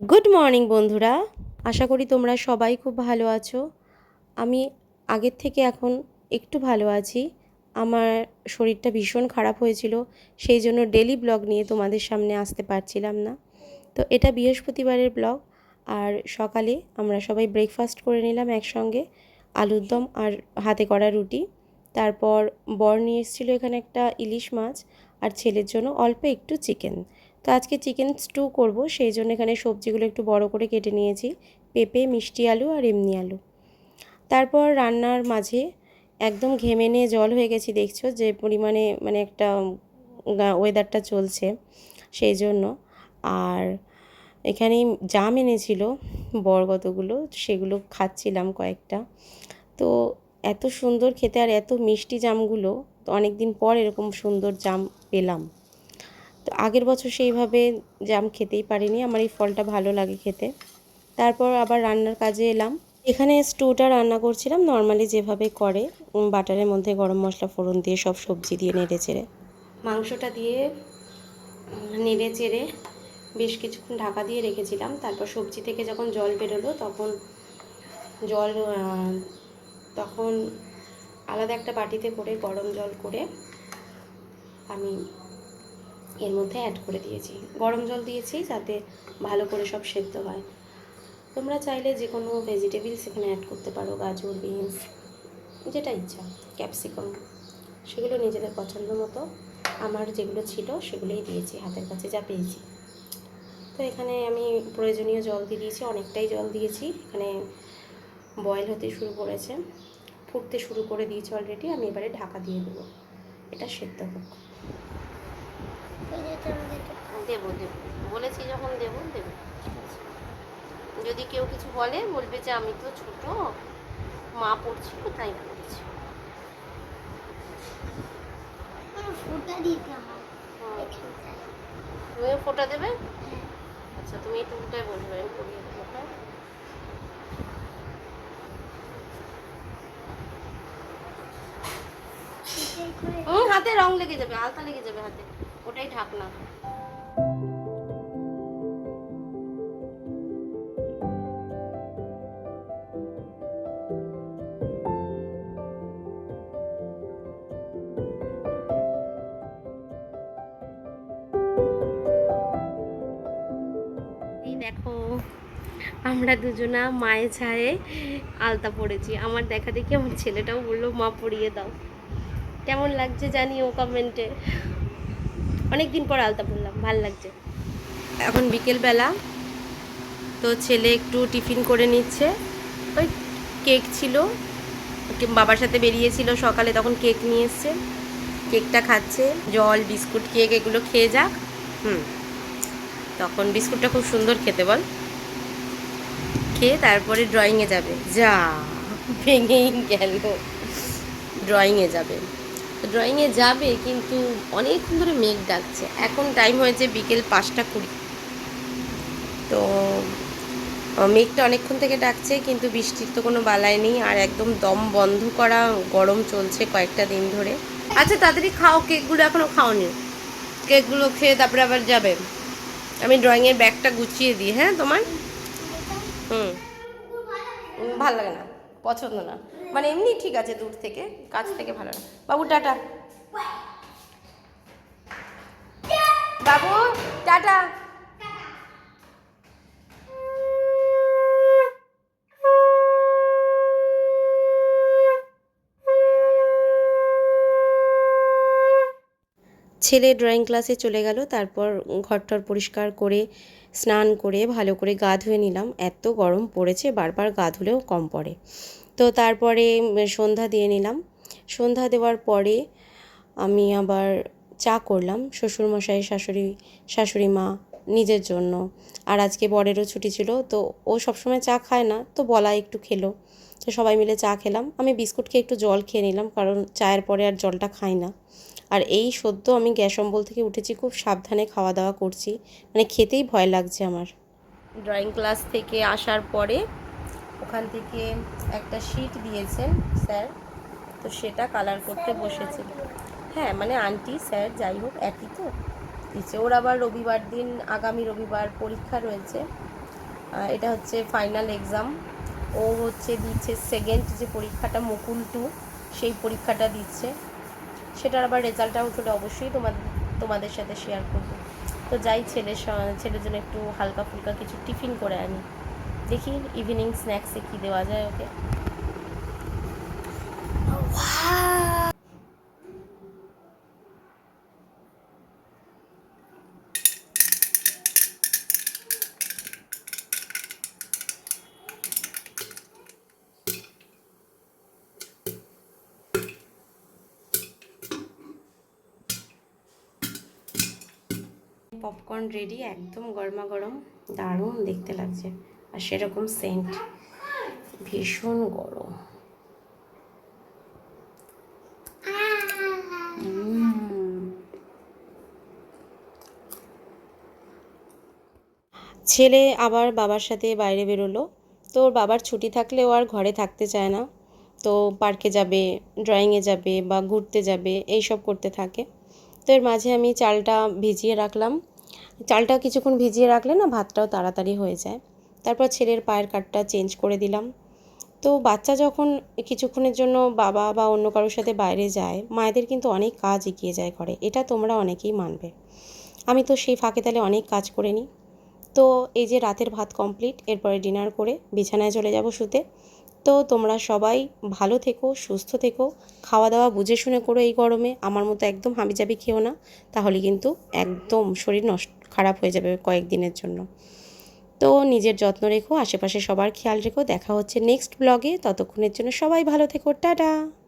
Good morning বন্ধুরা। আশা করি তোমরা সবাই খুব ভালো আছো। আমি আগের থেকে এখন একটু ভালো আছি। আমার শরীরটা ভীষণ খারাপ হয়েছিল, সেই জন্য ডেলি ব্লগ নিয়ে তোমাদের সামনে আসতে পারছিলাম না। তো এটা বৃহস্পতিবারের ব্লগ আর সকালে আমরা সবাই ব্রেকফাস্ট করে নিলাম একসঙ্গে আলুর দম আর হাতে করা রুটি। তারপর বর নিয়ে এসেছিল এখানে একটা ইলিশ মাছ আর ছেলের জন্য অল্প একটু চিকেন। তো আজকে চিকেন স্টু করব, সেই জন্য এখানে সবজিগুলো একটু বড় করে কেটে নিয়েছি, পেঁপে, মিষ্টি আলু আর এমনি আলু। তারপর রান্নার মাঝে একদম ঘেমে নিয়ে জল হয়ে গেছি, দেখছ যে পরিমাণে মানে একটা ওয়েদারটা চলছে সেই জন্য। আর এখানে জাম এনেছিল বরগতগুলো সেগুলো খাচ্ছিলাম কয়েকটা। তো এত সুন্দর খেতে আর এত মিষ্টি জামগুলো, তো অনেক দিন পর এরকম সুন্দর জাম পেলাম। তো আগের বছর সেইভাবে জাম খেতেই পারিনি, আমার এই ফলটা ভালো লাগে খেতে। তারপর আবার রান্নার কাজে এলাম। এখানে স্টুটা রান্না করছিলাম, নর্মালি যেভাবে করে বাটারের মধ্যে গরম মশলা, ফোড়ন দিয়ে সব সবজি দিয়ে নেড়ে চেড়ে। মাংসটা দিয়ে নেড়ে চেড়ে বেশ কিছুক্ষণ ঢাকা দিয়ে রেখেছিলাম। তারপর সবজি থেকে যখন জল বেরোলো, তখন জল তখন আলাদা একটা বাটিতে করে গরম জল করে আমি এর মধ্যে অ্যাড করে দিয়েছি। গরম জল দিয়েছি যাতে ভালো করে সব সেদ্ধ হয়। তোমরা চাইলে যে কোনো ভেজিটেবলস এখানে অ্যাড করতে পারো, গাজর বিনস যেটা ইচ্ছা ক্যাপসিকাম সেগুলো নিজেদের পছন্দ মতো। আমার যেগুলো ছিল সেগুলোই দিয়েছি, হাতের কাছে যা পেয়েছি। তো এখানে আমি প্রয়োজনীয় জল দিয়ে দিয়েছি, অনেকটাই জল দিয়েছি। এখানে বয়েল হতে শুরু করেছে। ফুটতে শুরু করে দিয়েছি অলরেডি আমি এবারে ঢাকা দিয়ে দেবো। এটা সেদ্ধ হোক। দেবো দেবো। বলেছি যখন দেবো দেবো। ঠিক আছে। যদি কেউ কিছু বলে বলবে যে আমি তো ছোট মা পড়ছিল তাই পড়েছি আমার হুম। তুমিও ফোটা দেবে? হ্যাঁ। আচ্ছা তুমি একটু উল্টায় বসবে আমি পড়িয়ে দেবো হ্যাঁ এটাই করে হুম? হাতে রং লেগে যাবে, আলতা লেগে যাবে হাতে। ওটাই ঢাকনা। দেখো, আমরা দুজনা মায়ের ছায়ে আলতা পড়েছি আমার দেখা দেখি আমার ছেলেটাও বলল, মা, পরিয়ে দাও। কেমন লাগছে জানিও কমেন্টে। অনেক দিন পর আলতা পড়লাম ভালো লাগছে। এখন বিকেলবেলা, তো ছেলে একটু টিফিন করে নিচ্ছে। ওই কেক ছিল বাবার সাথে বেরিয়েছিল সকালে, তখন কেক নিয়ে এসছে। কেকটা খাচ্ছে, জল, বিস্কুট কেক এগুলো খেয়ে যাক, হুম। তখন বিস্কুটটা খুব সুন্দর খেতে বল। খেয়ে তারপরে ড্রয়িংয়ে যাবে। যা, ভেঙেই গেল। ড্রয়িংয়ে যাবে। ড্রয়িংয়ে যাবে, কিন্তু অনেকক্ষণ ধরে মেঘ ডাকছে। এখন টাইম হয়েছে বিকেল পাঁচটা কুড়ি। তো মেঘটা অনেকক্ষণ থেকে ডাকছে, কিন্তু বৃষ্টির তো কোনো বালাই নেই, আর একদম দম বন্ধ করা গরম চলছে কয়েকটা দিন ধরে। আচ্ছা তাড়াতাড়ি খাও, কেকগুলো এখনও খাওনি। কেকগুলো খেয়ে তারপরে আবার যাবে। আমি ড্রয়িংয়ের ব্যাগটা গুছিয়ে দিই হ্যাঁ তোমার? হুম। ভালো লাগে না। পছন্দ না। মানে এমনি ঠিক আছে দূর থেকে কাছ থেকে ভালো না। বাবু টাটা। বাবু টাটা। ছেলে ড্রয়িং ক্লাসে চলে গেল, তারপর ঘরটর পরিষ্কার করে, স্নান করে, ভালো করে গা ধুয়ে নিলাম। এত গরম পড়েছে, বারবার গা ধুলেও কম পড়ে। তো তারপরে সন্ধ্যা দিয়ে নিলাম। সন্ধ্যা দেওয়ার পরে আমি আবার চা করলাম। শ্বশুরমশাই, শাশুড়ি শাশুড়ি মা নিজের জন্য। আর আজকে বরেরও ছুটি ছিল, তো ও সবসময় চা খায় না, তো বলা একটু খেলো। তো সবাই মিলে চা খেলাম। আমি বিস্কুট খেয়ে একটু জল খেয়ে নিলাম, কারণ চায়ের পরে আর জলটা খাই না। আর এই সদ্য আমি গ্যাস অম্বল থেকে উঠেছি, খুব সাবধানে খাওয়া দাওয়া করছি। মানে খেতেই ভয় লাগছে আমার। ড্রয়িং ক্লাস থেকে আসার পরে ওখান থেকে একটা শিট দিয়েছেন স্যার, তো সেটা কালার করতে বসেছে। হ্যাঁ মানে আন্টি, স্যার, যাই হোক, একই তো। দিচ্ছে। ওর আবার রবিবার দিন, আগামী রবিবার পরীক্ষা রয়েছে। এটা হচ্ছে ফাইনাল এক্সাম ও হচ্ছে দিচ্ছে সেকেন্ড যে পরীক্ষাটা মুকুল টু সেই পরীক্ষাটা দিচ্ছে। সেটার আবার রেজাল্টটাও চলে অবশ্যই তোমাদের তোমাদের সাথে শেয়ার করব। তো যাই ছেলের ছেলের জন্য একটু হালকা ফুলকা কিছু টিফিন করে আনি। দেখি ইভিনিং স্ন্যাক্সে কী দেওয়া যায় ওকে। পপকর্ন রেডি একদম গরমা গরম দারুণ দেখতে লাগছে। আর সেরকম সেন্ট ভীষণ গরম। ছেলে আবার বাবার সাথে বাইরে বেরোলো। তো ওর বাবার ছুটি থাকলে ও আর ঘরে থাকতে চায় না। তো পার্কে যাবে ড্রয়িংয়ে যাবে বা ঘুরতে যাবে এই সব করতে থাকে। তো এর মাঝে আমি চালটা ভিজিয়ে রাখলাম। চালটা কিছুক্ষণ ভিজিয়ে রাখলে না ভাতটাও তাড়াতাড়ি হয়ে যায়। তারপর ছেলের পায়ের কাটটা চেঞ্জ করে দিলাম। তো বাচ্চা যখন কিছুক্ষণের জন্য বাবা বা অন্য কারোর সাথে বাইরে যায়, মায়েদের কিন্তু অনেক কাজ এগিয়ে যায় ঘরে। এটা তোমরা অনেকেই মানবে। আমি তো সেই ফাঁকে তালে অনেক কাজ করে নিই। তো এই যে রাতের ভাত কমপ্লিট এরপরে ডিনার করে বিছানায় চলে যাব শুতে। তো তোমরা সবাই ভালো থেকো, সুস্থ থেকো। খাওয়া দাওয়া বুঝে শুনে করো এই গরমে। আমার মতো একদম হাবিজাবি খেও না। তাহলে কিন্তু একদম শরীর নষ্ট খারাপ হয়ে যাবে কয়েকদিনের জন্য। তো নিজের যত্ন রেখো, আশেপাশে সবার খেয়াল রেখো। দেখা হচ্ছে নেক্সট ব্লগে ততক্ষণের জন্য সবাই ভালো থেকো। টাটা!